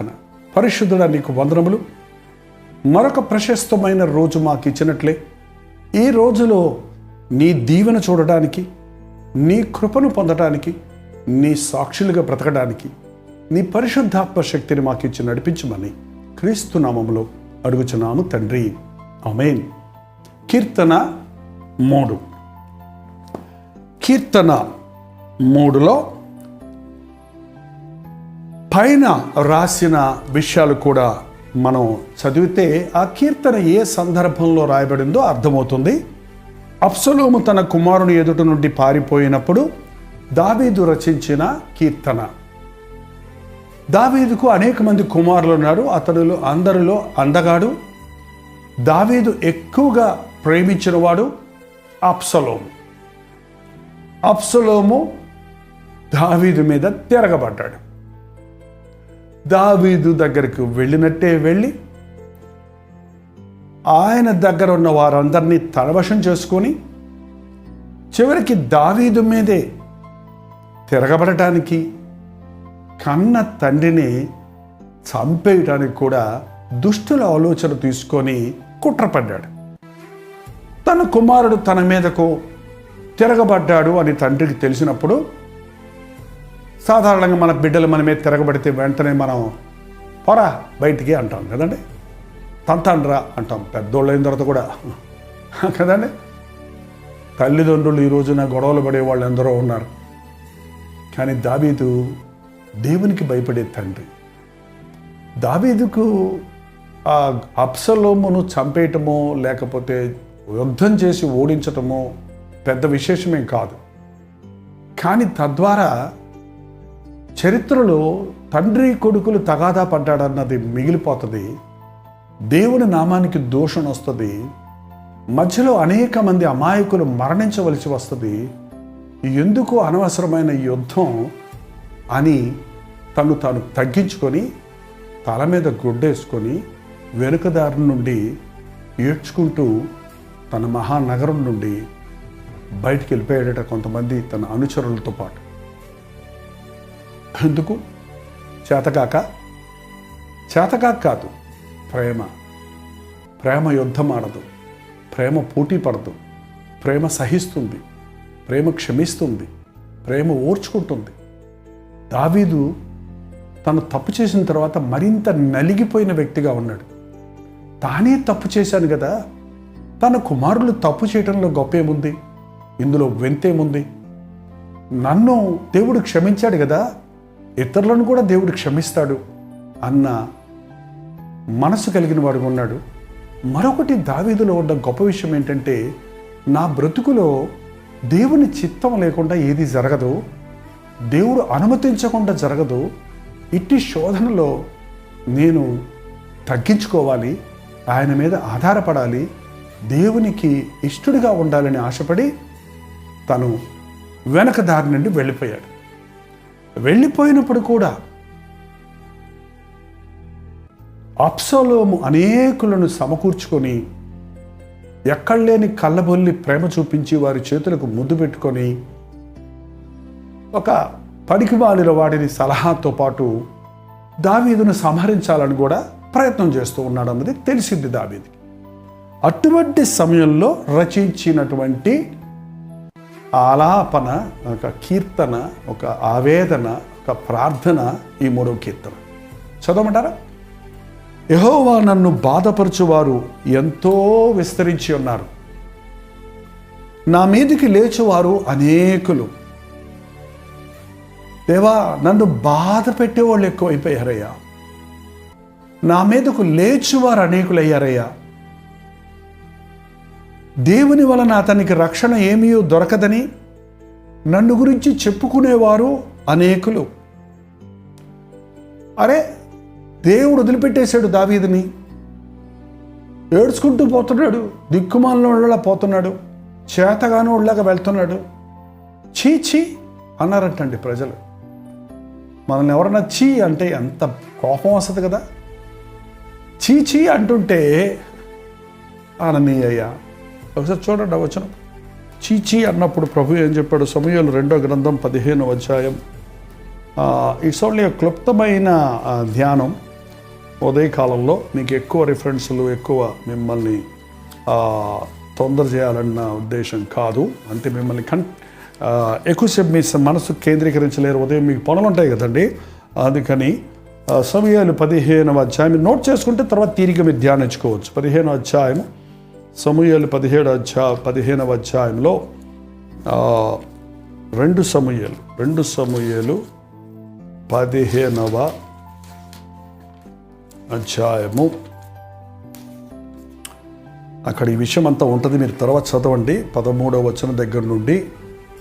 ప్రార్థన పరిశుద్ధుడ నీకు వందనములు. మరొక ప్రశస్తమైన రోజు మాకు ఇచ్చినట్లే ఈ రోజులో నీ దీవెన చూడడానికి నీ కృపను పొందడానికి నీ సాక్షులుగా బ్రతకడానికి నీ పరిశుద్ధాత్మ శక్తిని మాకు ఇచ్చి నడిపించమని క్రీస్తు నామములో అడుగుచున్నాము తండ్రి. అమేన్ కీర్తన మూడు. కీర్తన మూడులో పైన రాసిన విషయాలు కూడా మనం చదివితే ఆ కీర్తన ఏ సందర్భంలో రాయబడిందో అర్థమవుతుంది. అప్సలోము తన కుమారుని ఎదుట నుండి పారిపోయినప్పుడు దావీదు రచించిన కీర్తన. దావీదుకు అనేక మంది కుమారులు ఉన్నారు. అతడులో అందరిలో అందగాడు. దావీదు ఎక్కువగా ప్రేమించినవాడు అప్సలోము అప్సలోము దావీదు మీద తిరగబడ్డాడు. దావీదు దగ్గరికి వెళ్ళినట్టే వెళ్ళి ఆయన దగ్గర ఉన్న వారందరినీ తలవశం చేసుకొని చివరికి దావీదు మీదే తిరగబడటానికి కన్న తండ్రిని చంపేయటానికి కూడా దుష్టుల ఆలోచన తీసుకొని కుట్రపడ్డాడు. తన కుమారుడు తన మీదకు తిరగబడ్డాడు అని తండ్రికి తెలిసినప్పుడు సాధారణంగా మన బిడ్డలు మన మీద తిరగబడితే వెంటనే మనం పోరా బయటికి అంటాం కదండి. తంతండ్రా అంటాం పెద్దోళ్ళు అయిన తర్వాత కూడా. కదండి. తల్లిదండ్రులు ఈ రోజున గొడవలు పడే వాళ్ళు ఎందరో ఉన్నారు. కానీ దావీదు దేవునికి భయపడే తండ్రి. దావీదుకు ఆ అప్సలోమును చంపేయటమో లేకపోతే యుద్ధం చేసి ఓడించటమో పెద్ద విశేషమేం కాదు. కానీ తద్వారా చరిత్రలో తండ్రి కొడుకులు తగాదా పడ్డాడన్నది మిగిలిపోతుంది దేవుని నామానికి దోషం వస్తుంది మధ్యలో అనేక మంది అమాయకులు మరణించవలసి వస్తుంది ఎందుకు అనవసరమైన యుద్ధం అని తను తాను తగ్గించుకొని తల మీద గుడ్డేసుకొని వెనుకదారి నుండి ఏడ్చుకుంటూ తన మహానగరం నుండి బయటికి వెళ్ళిపోయాడట కొంతమంది తన అనుచరులతో పాటు. ఎందుకు చేతకాక చేతకాక కాదు ప్రేమ. ప్రేమ యుద్ధం ఆడదు ప్రేమ పోటీ పడదు ప్రేమ సహిస్తుంది ప్రేమ క్షమిస్తుంది ప్రేమ ఓర్చుకుంటుంది. దావీదు తను తప్పు చేసిన తర్వాత మరింత నలిగిపోయిన వ్యక్తిగా ఉన్నాడు. తానే తప్పు చేశాను కదా తన కుమారులు తప్పు చేయడంలో గొప్ప ఏముంది ఇందులో వెంతేముంది? నన్ను దేవుడు క్షమించాడు కదా ఇతరులను కూడా దేవుడు క్షమిస్తాడు అన్న మనసు కలిగిన వాడు ఉన్నాడు. మరొకటి దావీదులో ఉన్న గొప్ప విషయం ఏంటంటే నా బ్రతుకులో దేవుని చిత్తం లేకుండా ఏది జరగదు దేవుడు అనుమతించకుండా జరగదు ఇట్టి శోధనలో నేను తగ్గించుకోవాలి ఆయన మీద ఆధారపడాలి దేవునికి ఇష్టడిగా ఉండాలని ఆశపడి తను వెనక దారి నుండి వెళ్ళిపోయాడు. వెళ్ళిపోయినప్పుడు కూడా అప్సలోము అనేకులను సమకూర్చుకొని ఎక్కడలేని కళ్ళబొల్లి ప్రేమ చూపించి వారి చేతులకు ముద్దు పెట్టుకొని ఒక పడికివాలిన వాడిని సలహాతో పాటు దావీదును సంహరించాలని కూడా ప్రయత్నం చేస్తూ ఉన్నాడు అన్నది తెలిసింది దావీదికి. అటువంటి సమయంలో రచించినటువంటి ఆలాపన ఒక కీర్తన ఒక ఆవేదన ఒక ప్రార్థన ఈ మూడో కీర్తన. చదవమంటారా? యహోవా నన్ను బాధపరచువారు ఎంతో విస్తరించి ఉన్నారు. నా మీదికి లేచువారు అనేకులు. దేవా నన్ను బాధ పెట్టేవాళ్ళు ఎక్కువైపోయారయ్యా. నా మీదకు లేచువారు అనేకులయ్యారయ్యా. దేవుని వలన అతనికి రక్షణ ఏమీయో దొరకదని నన్ను గురించి చెప్పుకునేవారు అనేకులు. అరే దేవుడు వదిలిపెట్టేశాడు దావీదిని. ఏడ్చుకుంటూ పోతున్నాడు దిక్కుమాలలో వాళ్ళ పోతున్నాడు చేతగాని వాళ్ళగా వెళ్తున్నాడు. చీ చీ అన్నారంటండి ప్రజలు. మనల్ని ఎవరన్నా చీ అంటే ఎంత కోపం వస్తుంది కదా? చీ చీ అంటుంటే ఆనందీయ్యా ఒకసారి చూడండి వచనం. చీచీ అన్నప్పుడు ప్రభు ఏం చెప్పాడు? సమయాలు రెండో గ్రంథం పదిహేను అధ్యాయం. ఇట్స్ ఓన్లీ క్లుప్తమైన ధ్యానం ఉదయకాలంలో మీకు ఎక్కువ రిఫరెన్స్లు ఎక్కువ మిమ్మల్ని తొందర చేయాలన్న ఉద్దేశం కాదు. అంటే మిమ్మల్ని కన్ ఎక్కువసేపు మీ మనసు కేంద్రీకరించలేరు. ఉదయం మీకు పనులు ఉంటాయి కదండి. అందుకని సమయాలు పదిహేనవ అధ్యాయం నోట్ చేసుకుంటే తర్వాత తీరిక మీరు ధ్యానించుకోవచ్చు. పదిహేను అధ్యాయం సమూహలు పదిహేడు అధ్యా పదిహేనవ అధ్యాయంలో రెండు సమూహలు రెండు సమూహలు పదిహేనవ అధ్యాయము. అక్కడ ఈ విషయం అంతా ఉంటుంది మీరు తర్వాత చదవండి. పదమూడవ వచనం దగ్గర నుండి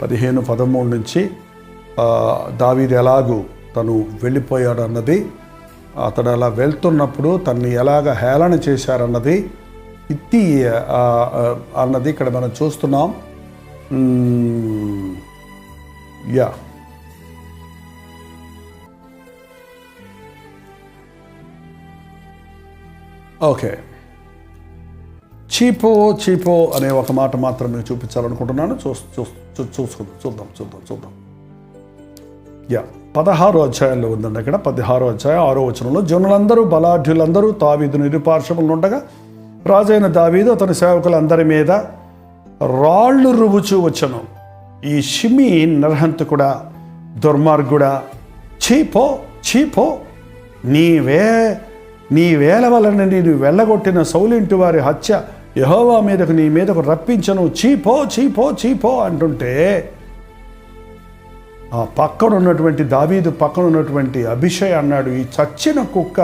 పదిహేను పదమూడు నుంచి దావీది ఎలాగూ తను వెళ్ళిపోయాడు అన్నది అతడు అలా వెళ్తున్నప్పుడు తన్ని ఎలాగ హేళన చేశారన్నది ఇత్తి అన్నది ఇక్కడ మనం చూస్తున్నాం. యా. ఓకే. చీపో చీపో అనే ఒక మాట మాత్రం నేను చూపించాలనుకుంటున్నాను. చూ చూ- చూ- చూసుకుందాం చూద్దాం చూద్దాం చూద్దాం. యా. పదహారో అధ్యాయంలో ఉందండి అక్కడ. పదహారో అధ్యాయం ఆరో వచనంలో జనులందరూ బలాఢ్యులందరూ తావీదును నిరుపార్శ్వములు ఉండగా రాజైన దావీదు అతని సేవకులందరి మీద రాళ్ళు రువుచూ వచ్చను. ఈ షిమి నరహంతకుడా దుర్మార్గుడా చీపో చీపో నీవే నీ వేల వలన నేను వెళ్ళగొట్టిన సౌలింటి వారి హత్య యహోవా మీదకు నీ మీదకు రప్పించను. చీపో చీపో చీపో అంటుంటే ఆ పక్కన ఉన్నటువంటి దావీదు పక్కన ఉన్నటువంటి అభిషయ్ అన్నాడు ఈ చచ్చిన కుక్క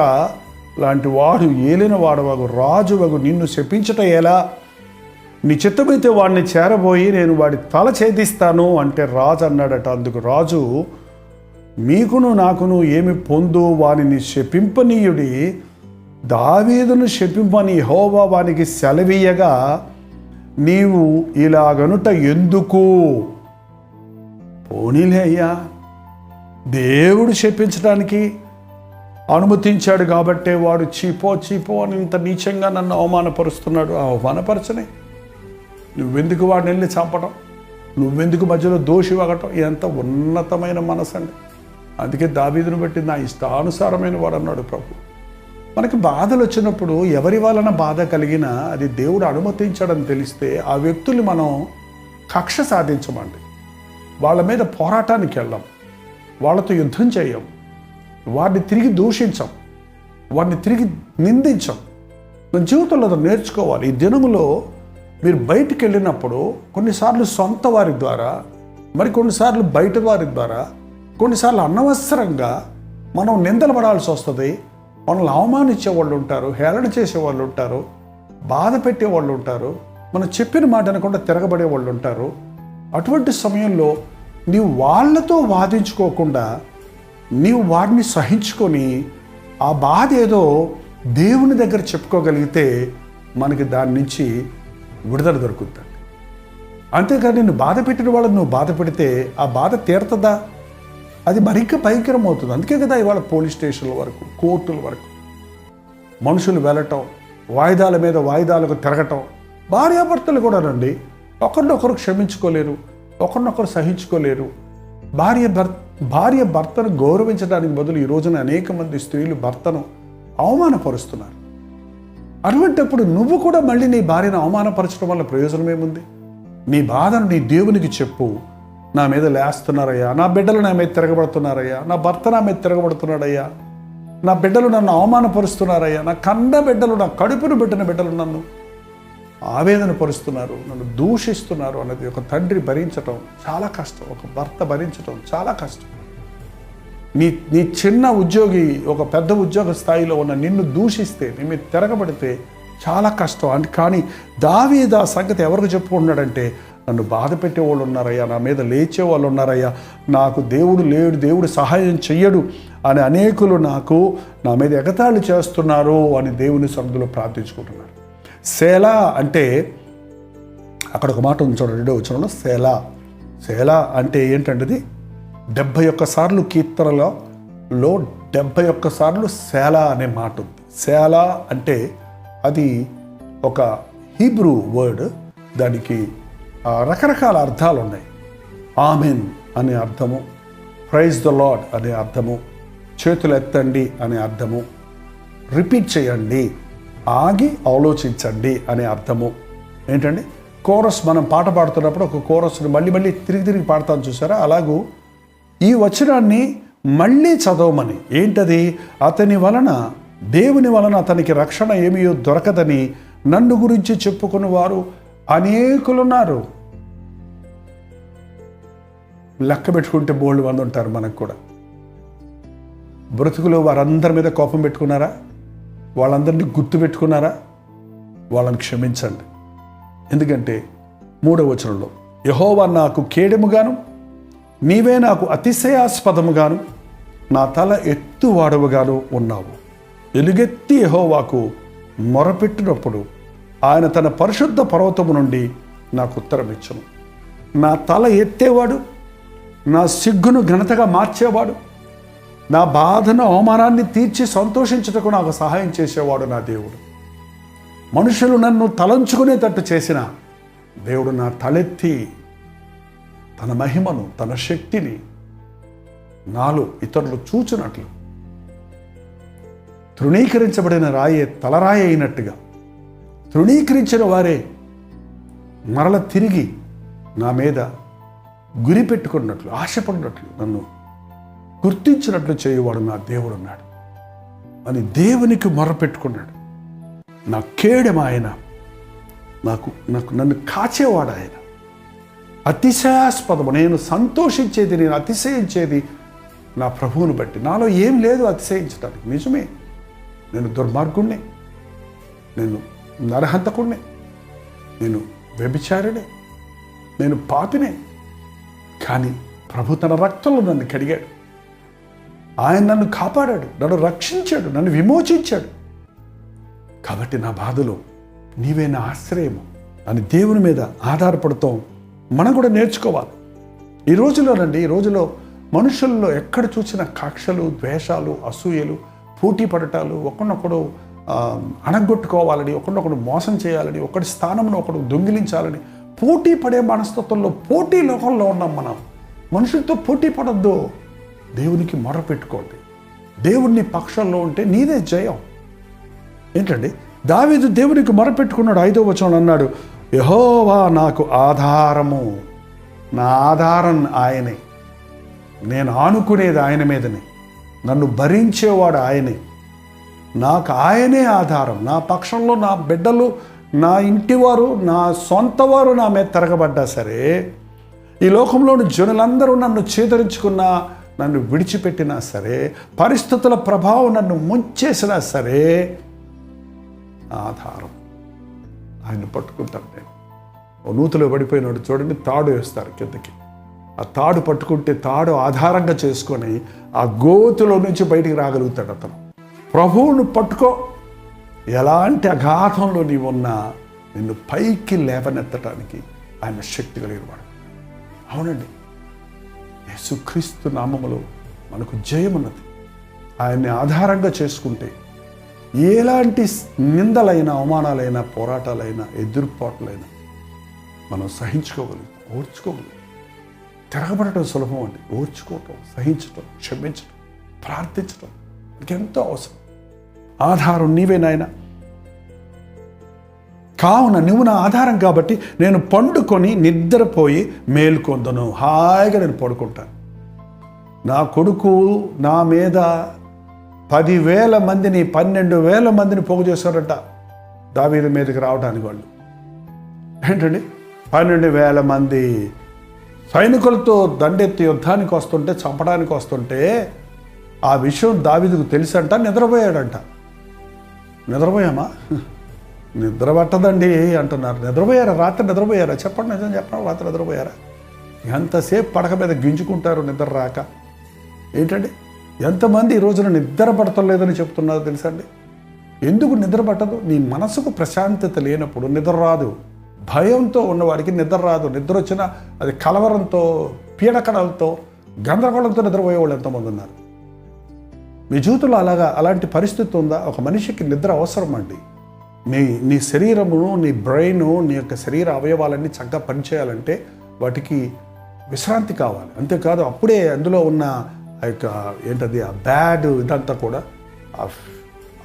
లాంటి వాడు ఏలిన వాడవగు రాజువగు నిన్ను శపించట ఎలా? నీ చిత్తమైతే వాడిని చేరబోయి నేను వాడి తల ఛేదిస్తాను అంటే రాజు అన్నాడట. అందుకు రాజు మీకును నాకును ఏమి పొందు? వానిని శపింపనీయుడి. దావీదును శపింపని హోవా వానికి సెలవీయగా నీవు ఇలాగనుట ఎందుకు? పోనీలే అయ్యా. దేవుడు శపించడానికి అనుమతించాడు కాబట్టే వాడు చీపో చీపో అని ఇంత నీచంగా నన్ను అవమానపరుస్తున్నాడు. ఆ అవమానపరచని. నువ్వెందుకు వాడిని వెళ్ళి చంపడం నువ్వెందుకు మధ్యలో దోషి వగటం? ఎంత ఉన్నతమైన మనసు అండి అందుకే దావీదును బట్టి నా ఇష్టానుసారమైన వాడు అన్నాడు ప్రభు. మనకి బాధలు వచ్చినప్పుడు ఎవరి వలన బాధ కలిగినా అది దేవుడు అనుమతించాడని తెలిస్తే ఆ వ్యక్తుల్ని మనం కక్ష సాధించమండి. వాళ్ళ మీద పోరాటానికి వెళ్ళాం. వాళ్ళతో యుద్ధం చేయం. వారిని తిరిగి దూషించం. వారిని తిరిగి నిందించం. మన జీవితంలో అది నేర్చుకోవాలి. ఈ దినములో మీరు బయటికి వెళ్ళినప్పుడు కొన్నిసార్లు సొంత వారి ద్వారా మరి కొన్నిసార్లు బయట వారి ద్వారా కొన్నిసార్లు అనవసరంగా మనం నిందలు పడాల్సి వస్తుంది. మనల్ని అవమానించే వాళ్ళు ఉంటారు హేళన చేసే వాళ్ళు ఉంటారు బాధ పెట్టే వాళ్ళు ఉంటారు మనం చెప్పిన మాట అనకుండా తిరగబడే వాళ్ళు ఉంటారు. అటువంటి సమయంలో నీవు వాళ్ళతో వాదించుకోకుండా నీవు వాడిని సహించుకొని ఆ బాధ ఏదో దేవుని దగ్గర చెప్పుకోగలిగితే మనకి దాని నుంచి విడుదల దొరుకుతుంది. అంతేకాని నిన్ను బాధ పెట్టిన వాళ్ళని నువ్వు బాధ పెడితే ఆ బాధ తీరుతుందా? అది మరింక భయంకరం అవుతుంది అందుకే కదా ఇవాళ పోలీస్ స్టేషన్ల వరకు కోర్టుల వరకు మనుషులు వెళ్ళటం వాయిదాల మీద వాయిదాలకు తిరగటం. భార్యాభర్తలు కూడానండి ఒకరినొకరు క్షమించుకోలేరు ఒకరినొకరు సహించుకోలేరు. భార్య భర్త భార్య భర్తను గౌరవించడానికి బదులు ఈ రోజున అనేక మంది స్త్రీలు భర్తను అవమానపరుస్తున్నారు. అటువంటప్పుడు నువ్వు కూడా మళ్ళీ నీ భార్యను అవమానపరచడం వల్ల ప్రయోజనం ఏముంది? నీ బాధను నీ దేవునికి చెప్పు. నా మీద లేస్తున్నారయ్యా. నా బిడ్డలు నా మీద తిరగబడుతున్నారయ్యా. నా భర్త నా మీద తిరగబడుతున్నాడయ్యా. నా బిడ్డలు నన్ను అవమానపరుస్తున్నారయ్యా. నా కన్న బిడ్డలు నా కడుపును పెట్టిన బిడ్డలు నన్ను ఆవేదన పరుస్తున్నారు నన్ను దూషిస్తున్నారు అన్నది ఒక తండ్రి భరించటం చాలా కష్టం ఒక భర్త భరించటం చాలా కష్టం. నీ నీ చిన్న ఉద్యోగి ఒక పెద్ద ఉద్యోగ స్థాయిలో ఉన్న నిన్ను దూషిస్తే నీ మీద తిరగబడితే చాలా కష్టం. అంటే కానీ దావీద సంగతి ఎవరికి చెప్పుకుంటున్నాడంటే నన్ను బాధ పెట్టే వాళ్ళు ఉన్నారయ్యా నా మీద లేచే వాళ్ళు ఉన్నారయ్యా నాకు దేవుడు లేడు దేవుడు సహాయం చెయ్యడు అని అనేకులు నాకు నా మీద ఎగతాళి చేస్తున్నారు అని దేవుని సన్నిధిలో ప్రార్థించుకుంటున్నారు. శేలా అంటే అక్కడ ఒక మాట ఉంది చూడండి రెండో వచనంలో శేలా శేలా అంటే ఏంటంటే అది డెబ్భై ఒక్క సార్లు కీర్తనలో లో డెబ్భై ఒక్క సార్లు సేలా అనే మాట ఉంది. సేలా అంటే అది ఒక హీబ్రూ వర్డ్ దానికి రకరకాల అర్థాలు ఉన్నాయి. ఆమెన్ అనే అర్థము ప్రైజ్ ద లాడ్ అనే అర్థము చేతులు ఎత్తండి అనే అర్థము రిపీట్ చేయండి. ఆగి ఆలోచించండి అనే అర్థము. ఏంటండి? కోరస్ మనం పాట పాడుతున్నప్పుడు ఒక కోరస్ని మళ్ళీ మళ్ళీ తిరిగి తిరిగి పాడతాను చూసారా? అలాగూ ఈ వచనాన్ని మళ్ళీ చదవమని. ఏంటది? అతని వలన దేవుని వలన అతనికి రక్షణ ఏమియో దొరకదని నన్ను గురించి చెప్పుకుని వారు అనేకులున్నారు. లెక్క పెట్టుకుంటే బోల్డ్ మంది ఉంటారు మనకు కూడా. బ్రతుకులో వారందరి మీద కోపం పెట్టుకున్నారా? వాళ్ళందరినీ గుర్తు పెట్టుకున్నారా వాళ్ళని క్షమించండి. ఎందుకంటే మూడవ వచనంలో యహోవా నాకు కేడెముగాను నీవే నాకు అతిశయాస్పదముగాను నా తల ఎత్తువాడవుగాను ఉన్నావు. ఎలుగెత్తి యహోవాకు మొరపెట్టినప్పుడు ఆయన తన పరిశుద్ధ పర్వతము నుండి నాకు ఉత్తరం ఇచ్చును నా తల ఎత్తేవాడు నా సిగ్గును ఘనతగా మార్చేవాడు నా బాధను అవమానాన్ని తీర్చి సంతోషించుటకు నాకు సహాయం చేసేవాడు నా దేవుడు. మనుషులు నన్ను తలంచుకునేటట్టు చేసిన దేవుడు నా తలెత్తి తన మహిమను తన శక్తిని నాలో ఇతరులు చూచినట్లు తృణీకరించబడిన రాయే తలరాయి అయినట్టుగా తృణీకరించిన వారే మరల తిరిగి నా మీద గురి పెట్టుకున్నట్లు ఆశపడినట్లు నన్ను గుర్తించినట్లు చేయువాడు నా దేవుడు ఉన్నాడు అని దేవునికి మొరపెట్టుకున్నాడు. నా కేడెం ఆయన నాకు నాకు నన్ను కాచేవాడు ఆయన. అతిశయాస్పదము నేను సంతోషించేది నేను అతిశయించేది నా ప్రభువుని బట్టి. నాలో ఏం లేదు అతిశయించడానికి నిజమే నేను దుర్మార్గుణ్ణి నేను నరహంతకుణ్ణి నేను వ్యభిచారినే నేను పాపినే. కానీ ప్రభు తన రక్తంలో నన్ను కడిగాడు. ఆయన నన్ను కాపాడాడు నన్ను రక్షించాడు నన్ను విమోచించాడు. కాబట్టి నా బాధలో నీవే నా ఆశ్రయము. అని దేవుని మీద ఆధారపడతాం. మనం కూడా నేర్చుకోవాలి. ఈ రోజులోనండి ఈ రోజులో మనుషుల్లో ఎక్కడ చూసిన కక్షలు ద్వేషాలు అసూయలు పోటీ పడటాలు ఒకరినొకడు అణగొట్టుకోవాలని ఒకరినొకడు మోసం చేయాలని ఒకటి స్థానంలో ఒకడు దొంగిలించాలని పోటీ పడే మనస్తత్వంలో పోటీ లోకంలో ఉన్నాం మనం. మనుషులతో పోటీ పడద్దు. దేవునికి మొర పెట్టుకోండి దేవుడిని పక్షంలో ఉంటే నీదే జయం. ఏంటండి? దావీదు దేవునికి మొరపెట్టుకున్నాడు ఐదో వచనం అన్నాడు యహోవా నాకు ఆధారము నా ఆధారం ఆయనే. నేను ఆనుకునేది ఆయన మీదనే. నన్ను భరించేవాడు ఆయనే. నాకు ఆయనే ఆధారం. నా పక్షంలో నా బిడ్డలు నా ఇంటివారు నా సొంత వారు నా మీద తిరగబడ్డా సరే ఈ లోకంలోని జనులందరూ నన్ను చేదరించుకున్నా నన్ను విడిచిపెట్టినా సరే పరిస్థితుల ప్రభావం నన్ను ముంచేసినా సరే ఆధారం. ఆయన పట్టుకుంటాను నేను. ఓ నూతులో పడిపోయినాడు చూడండి తాడు వేస్తారు కిందకి. ఆ తాడు పట్టుకుంటే తాడు ఆధారంగా చేసుకొని ఆ గోతులో నుంచి బయటికి రాగలుగుతాడు అతను. ప్రభువును పట్టుకో. ఎలాంటి అఘాతంలో నీవున్నా నిన్ను పైకి లేవనెత్తడానికి ఆయన శక్తి కలిగినవాడు. అవునండి. యేసుక్రీస్తు నామములో మనకు జయమున్నది. ఆయన్ని ఆధారంగా చేసుకుంటే ఎలాంటి నిందలైన అవమానాలైనా పోరాటాలైనా ఎదుర్పాట్లైనా మనం సహించుకోగలుగుతాం ఓర్చుకోగలుగుతాం. తిరగబడటం సులభం అండి. ఓర్చుకోవటం సహించటం క్షమించటం ప్రార్థించటం. ఎంతో అవసరం. ఆధారం నీవే నాయన. కావున నువ్వు నా ఆధారం కాబట్టి నేను పండుకొని నిద్రపోయి మేల్కొందను. హాయిగా నేను పడుకుంటాను. నా కొడుకు నా మీద పదివేల మందిని పన్నెండు వేల మందిని పోగు చేశారట దావీదు మీదకి రావడానికి వాళ్ళు. ఏంటండి? పన్నెండు వేల మంది సైనికులతో దండెత్తి యుద్ధానికి వస్తుంటే చంపడానికి వస్తుంటే ఆ విషయం దావీదుకు తెలుసంట నిద్రపోయాడంట. నిద్రపోయామా? నిద్ర పట్టదండి అంటున్నారు. నిద్రపోయారా? రాత్రి నిద్రపోయారా? చెప్పండి నిజం చెప్పండి రాత్రి నిద్రపోయారా? ఎంతసేపు పడక మీద గింజుకుంటారు నిద్ర రాక? ఏంటండి? ఎంతమంది ఈ రోజున నిద్ర పడతలేదని చెప్తున్నారో తెలుసండి? ఎందుకు నిద్ర పట్టదు నీ మనసుకు ప్రశాంతత లేనప్పుడు నిద్ర రాదు. భయంతో ఉన్నవాడికి నిద్ర రాదు. నిద్ర వచ్చినా అది కలవరంతో పీడకడలతో గందరగోళంతో నిద్రపోయేవాళ్ళు ఎంతమంది ఉన్నారు. మీ జీవితంలో అలాగా అలాంటి పరిస్థితి ఉందా? ఒక మనిషికి నిద్ర అవసరం అండి నీ నీ శరీరమును నీ బ్రెయిన్ నీ యొక్క శరీర అవయవాలన్నీ చక్కగా పనిచేయాలంటే వాటికి విశ్రాంతి కావాలి. అంతేకాదు అప్పుడే అందులో ఉన్న ఆ యొక్క ఏంటది ఆ బ్యాడ్ ఇదంతా కూడా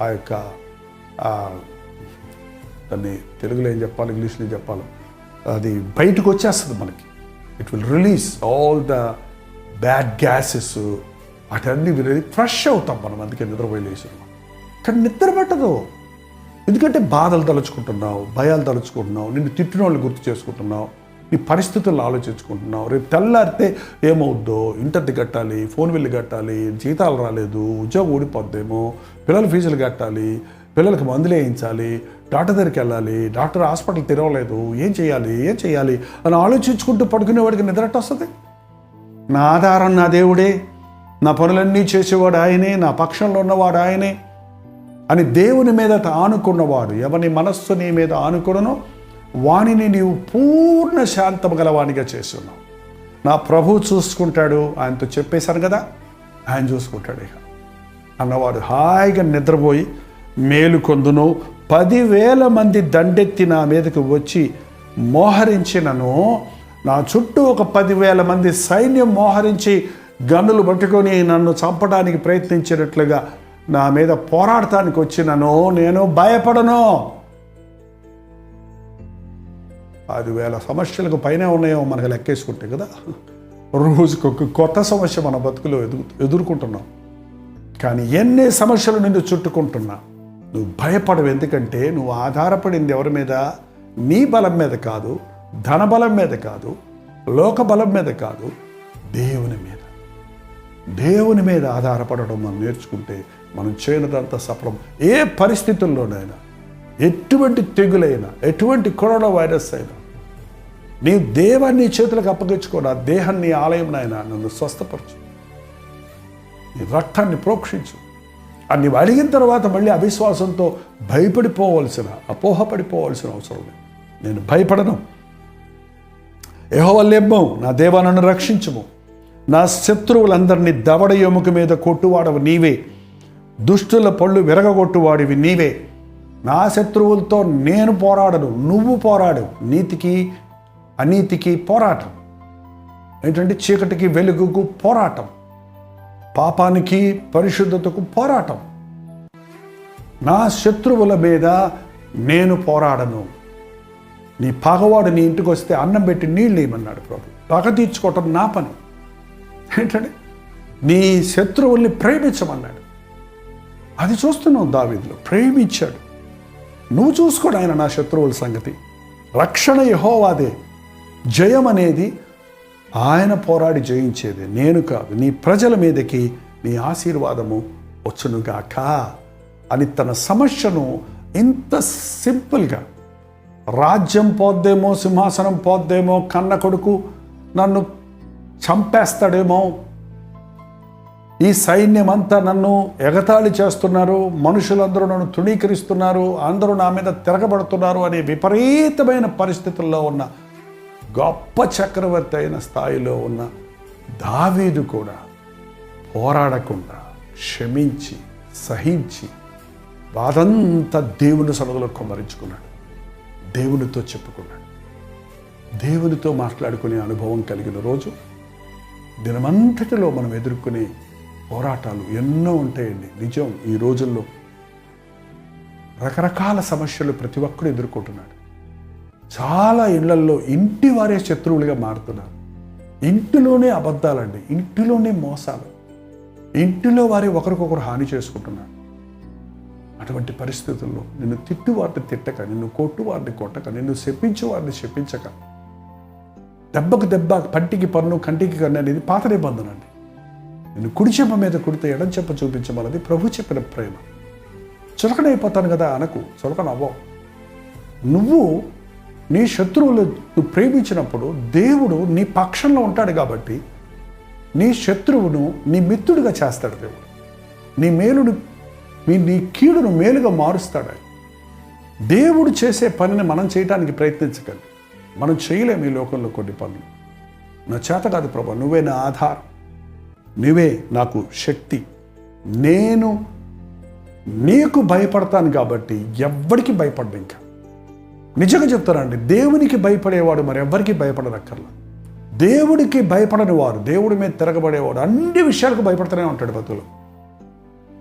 ఆ యొక్క దాన్ని తెలుగులో ఏం చెప్పాలి ఇంగ్లీష్లో ఏం చెప్పాలి అది బయటకు వచ్చేస్తుంది మనకి. It will release all the bad gases వాటన్నీ fresh అవుతాం మనం అందుకే నిద్రపోయి లేచినాం కానీ నిద్ర పట్టదు. ఎందుకంటే బాధలు తలుచుకుంటున్నావు భయాలు తలుచుకుంటున్నావు నిన్ను తిట్టిన వాళ్ళు గుర్తు చేసుకుంటున్నావు నీ పరిస్థితుల్లో ఆలోచించుకుంటున్నావు. రేపు తెల్లారితే ఏమవుద్దో? ఇంటర్ది కట్టాలి ఫోన్ బిల్లు కట్టాలి జీతాలు రాలేదు ఉద్యోగం ఊడిపోద్దేమో పిల్లల ఫీజులు కట్టాలి పిల్లలకి మందులు వేయించాలి డాక్టర్ దగ్గరికి వెళ్ళాలి డాక్టర్ హాస్పిటల్ తెరవలేదు ఏం చేయాలి ఏం చేయాలి అని ఆలోచించుకుంటూ పడుకునేవాడికి నిద్రట్టు వస్తుంది? నా ఆధారం నా దేవుడే నా పనులన్నీ చేసేవాడు ఆయనే నా పక్షంలో ఉన్నవాడు ఆయనే అని దేవుని మీద ఆనుకున్నవాడు ఎవని మనస్సు నీ మీద ఆనుకునను వానిని నీవు పూర్ణ శాంతం గలవానిగా చేస్తున్నావు. నా ప్రభు చూసుకుంటాడు ఆయనతో చెప్పేశాను కదా ఆయన చూసుకుంటాడు ఇక. అన్నవాడు హాయిగా నిద్రపోయి మేలుకొందును పదివేల మంది దండెత్తి నా మీదకి వచ్చి మోహరించినను. నా చుట్టూ ఒక పదివేల మంది సైన్యం మోహరించి గన్నులు పట్టుకొని నన్ను చంపడానికి ప్రయత్నించినట్లుగా నా మీద పోరాడటానికి వచ్చినను నేను భయపడను. పదివేల సమస్యలకు పైన ఉన్నాయో మనకు లెక్కేసుకుంటే కదా. రోజుకొక కొత్త సమస్య మన బతుకులో ఎదుగు ఎదుర్కొంటున్నాం. కానీ ఎన్ని సమస్యలు నిన్ను చుట్టుకుంటున్నా నువ్వు భయపడవు. ఎందుకంటే నువ్వు ఆధారపడింది ఎవరి మీద? నీ బలం మీద కాదు ధన బలం మీద కాదు లోక బలం మీద కాదు దేవుని మీద. దేవుని మీద ఆధారపడడం మనం నేర్చుకుంటే మనం చేయనదంతా సఫలం. ఏ పరిస్థితుల్లోనైనా ఎటువంటి తెగులైనా ఎటువంటి కరోనా వైరస్ అయినా నీ దేవాన్ని చేతులకు అప్పగించుకో దేహాన్ని ఆలయం నాయన నన్ను స్వస్థపరచు. నీ రక్తాన్ని ప్రోక్షించు. అని నీవు అడిగిన తర్వాత మళ్ళీ అవిశ్వాసంతో భయపడిపోవలసిన అపోహపడిపోవలసిన అవసరం లేదు. నేను భయపడను. యెహోవల్లెమ్మో నా దేవా నన్ను రక్షించుము. నా శత్రువులందరినీ దవడ ఎముక మీద కొట్టువాడవు నీవే. దుష్టుల పళ్ళు విరగగొట్టువాడివి నీవే. నా శత్రువులతో నేను పోరాడను నువ్వు పోరాడు. నీతికి అనీతికి పోరాటం. ఏంటంటే చీకటికి వెలుగుకు పోరాటం. పాపానికి పరిశుద్ధతకు పోరాటం. నా శత్రువుల మీద నేను పోరాడను. నీ పగవాడు నీ ఇంటికి వస్తే అన్నం పెట్టి నీళ్ళు ఇవ్వమన్నాడు ప్రభు. పగ తీర్చుకోవటం నా పని. ఏంటంటే నీ శత్రువుల్ని ప్రేమించమన్నాడు. అది చూస్తున్నావు దావీదులో. ప్రేమించాడు. నువ్వు చూసుకోడు ఆయన నా శత్రువుల సంగతి. రక్షణ యహోవాదే. జయం అనేది ఆయన పోరాడి జయించేది. నేను కాదు నీ ప్రజల మీదకి నీ ఆశీర్వాదము వచ్చునుగాక అని తన సమస్యను ఇంత సింపుల్గా రాజ్యం పోద్దేమో సింహాసనం పోద్దేమో కన్న కొడుకు నన్ను చంపేస్తాడేమో ఈ సైన్యం అంతా నన్ను ఎగతాళి చేస్తున్నారు మనుషులందరూ నన్ను తృణీకరిస్తున్నారు అందరూ నా మీద తిరగబడుతున్నారు అనే విపరీతమైన పరిస్థితుల్లో ఉన్న గొప్ప చక్రవర్తి అయిన స్థాయిలో ఉన్న దావీదు కూడా పోరాడకుండా క్షమించి సహించి బాధంతా దేవుని సనదులో కొమ్మరించుకున్నాడు. దేవునితో చెప్పుకున్నాడు. దేవునితో మాట్లాడుకునే అనుభవం కలిగిన రోజు దినమంతటిలో మనం ఎదుర్కొనే పోరాటాలు ఎన్నో ఉంటాయండి. నిజం ఈ రోజుల్లో రకరకాల సమస్యలు ప్రతి ఒక్కరు ఎదుర్కొంటున్నాడు చాలా ఇళ్ళల్లో ఇంటి వారే శత్రువులుగా మారుతున్నారు. ఇంటిలోనే అబద్ధాలండి ఇంటిలోనే మోసాలు ఇంటిలో వారే ఒకరికొకరు హాని చేసుకుంటున్నారు. అటువంటి పరిస్థితుల్లో నిన్ను తిట్టు వారిని తిట్టక నిన్ను కొట్టు వారిని కొట్టక నిన్ను శపించు వారిని శపించక దెబ్బకు దెబ్బ పంటికి పన్ను కంటికి కన్ను అనేది పాత నిబంధన అండి. నేను కుడి చెప్ప మీద కుడితే ఎడం చెప్ప చూపించమన్నది ప్రభు చెప్పిన ప్రేమ. చులకనైపోతాను కదా అనకు చులకన నువ్వు నీ శత్రువులు నువ్వు ప్రేమించినప్పుడు దేవుడు నీ పక్షంలో ఉంటాడు కాబట్టి నీ శత్రువును నీ మిత్రుడిగా చేస్తాడు దేవుడు. నీ మేలును మీ నీ కీడును మేలుగా మారుస్తాడు దేవుడు చేసే పనిని మనం చేయడానికి ప్రయత్నించగలి మనం చేయలేము ఈ లోకంలో కొన్ని పనులు. నా చేత కాదు ప్రభా నువ్వే నా ఆధారం. నువ్వే నాకు శక్తి. నేను నీకు భయపడతాను కాబట్టి ఎవ్వడికి భయపడ్డా ఇంకా. నిజంగా చెప్తానండి దేవునికి భయపడేవాడు మరి ఎవ్వరికి భయపడనక్కర్లా. దేవుడికి భయపడని వారు దేవుడి మీద తిరగబడేవాడు అన్ని విషయాలకు భయపడుతూనే ఉంటాడు బతులు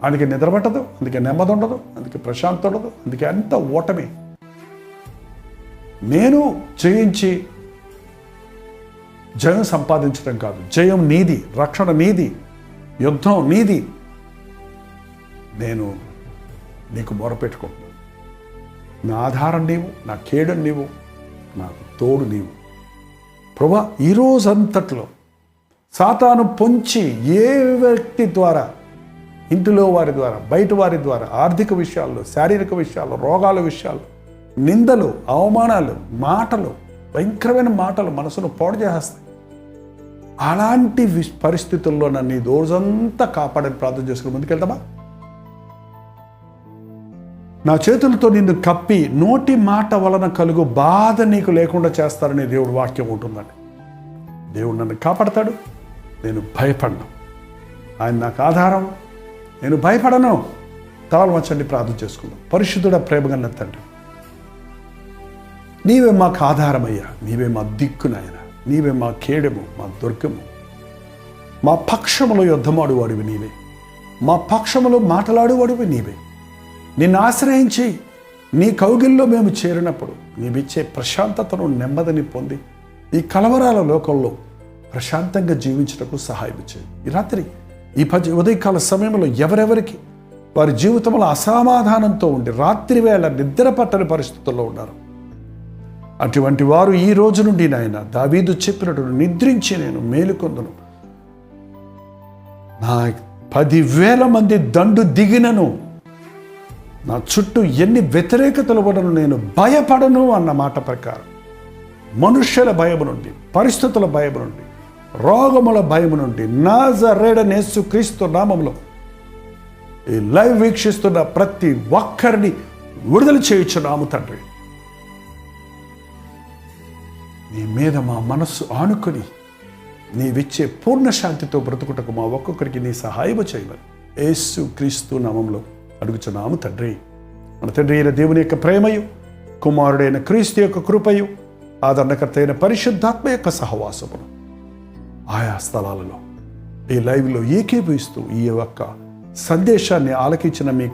అందుకే నిద్రపట్టదు అందుకే నెమ్మది ఉండదు అందుకే ప్రశాంతత ఉండదు అందుకే అంత ఓటమి. నేను చేయించి జయం సంపాదించడం కాదు. జయం నీది రక్షణ నీది యుద్ధం నీది నేను నీకు మొరపెట్టుకుంటున్నాను నా ఆధారం నీవు నా కేడం నీవు నాకు తోడు నీవు. ప్రభా ఈరోజంతట్లో సాతాను పొంచి ఏ వ్యక్తి ద్వారా ఇంటిలో వారి ద్వారా బయట వారి ద్వారా ఆర్థిక విషయాల్లో శారీరక విషయాల్లో రోగాల విషయాలు నిందలు అవమానాలు మాటలు భయంకరమైన మాటలు మనసును పాడు చేస్తాయి అలాంటి విష్- పరిస్థితుల్లో నన్ను రోజంతా కాపాడని ప్రార్థన చేసుకుని ముందుకెళ్తామా నా చేతులతో నిన్ను కప్పి నోటి మాట వలన కలుగు బాధ నీకు లేకుండా చేస్తారని దేవుడు వాక్యం ఉంటుందండి. దేవుడు నన్ను కాపాడతాడు. నేను భయపడను. ఆయన నాకు ఆధారం. నేను భయపడను. తలలు వచ్చండి ప్రార్థన చేసుకుందాం. పరిశుద్ధుడ ప్రేమగన్న తండ్రి నీవే మాకు ఆధారమయ్యా. నీవే మా దిక్కు నీవే మా కేడము మా దుర్గము. మా పక్షములో యుద్ధమాడువాడివి నీవే. మా పక్షములో మాట్లాడువాడివి నీవే. నిన్ను ఆశ్రయించి నీ కౌగిల్లో మేము చేరినప్పుడు నీవిచ్చే ప్రశాంతతను నెమ్మదిని పొంది ఈ కలవరాల లోకంలో ప్రశాంతంగా జీవించటకు సహాయం చేయి. ఈ రాత్రి ఈ పది ఉదయకాల సమయంలో ఎవరెవరికి వారి జీవితంలో అసమాధానంతో ఉండి రాత్రి వేళ నిద్ర పట్టని పరిస్థితుల్లో ఉన్నారు. అటువంటి వారు ఈ రోజు నుండి నాయన దావీదు చెప్పినట్టు నిద్రించి నేను మేలుకొందును. నా పదివేల మంది దండు దిగినను. నా చుట్టూ ఎన్ని వ్యతిరేకతలు పడను నేను భయపడను అన్న మాట ప్రకారం. మనుష్యుల భయము నుండి పరిస్థితుల భయము నుండి రోగముల భయము నుండి నాజరేడనేసు క్రీస్తు నామంలో ఈ లైవ్ వీక్షిస్తున్న ప్రతి ఒక్కరిని విడుదల చేయించున్నాము తండ్రి. నీ మీద మా మనస్సు ఆనుకొని నీవిచ్చే పూర్ణ శాంతితో బ్రతుకుటకు మా ఒక్కొక్కరికి నీ సహాయము చేయమని. యేసు క్రీస్తు నామంలో అడుగుచున్నాము తండ్రి. మన తండ్రి అయిన దేవుని యొక్క ప్రేమయు కుమారుడైన క్రీస్తు యొక్క కృపయు ఆదరణకర్త అయిన పరిశుద్ధాత్మ యొక్క సహవాసమును ఆయా స్థలాలలో ఈ లైవ్లో ఏకీభవిస్తూ ఈ యొక్క సందేశాన్ని ఆలకించిన మీ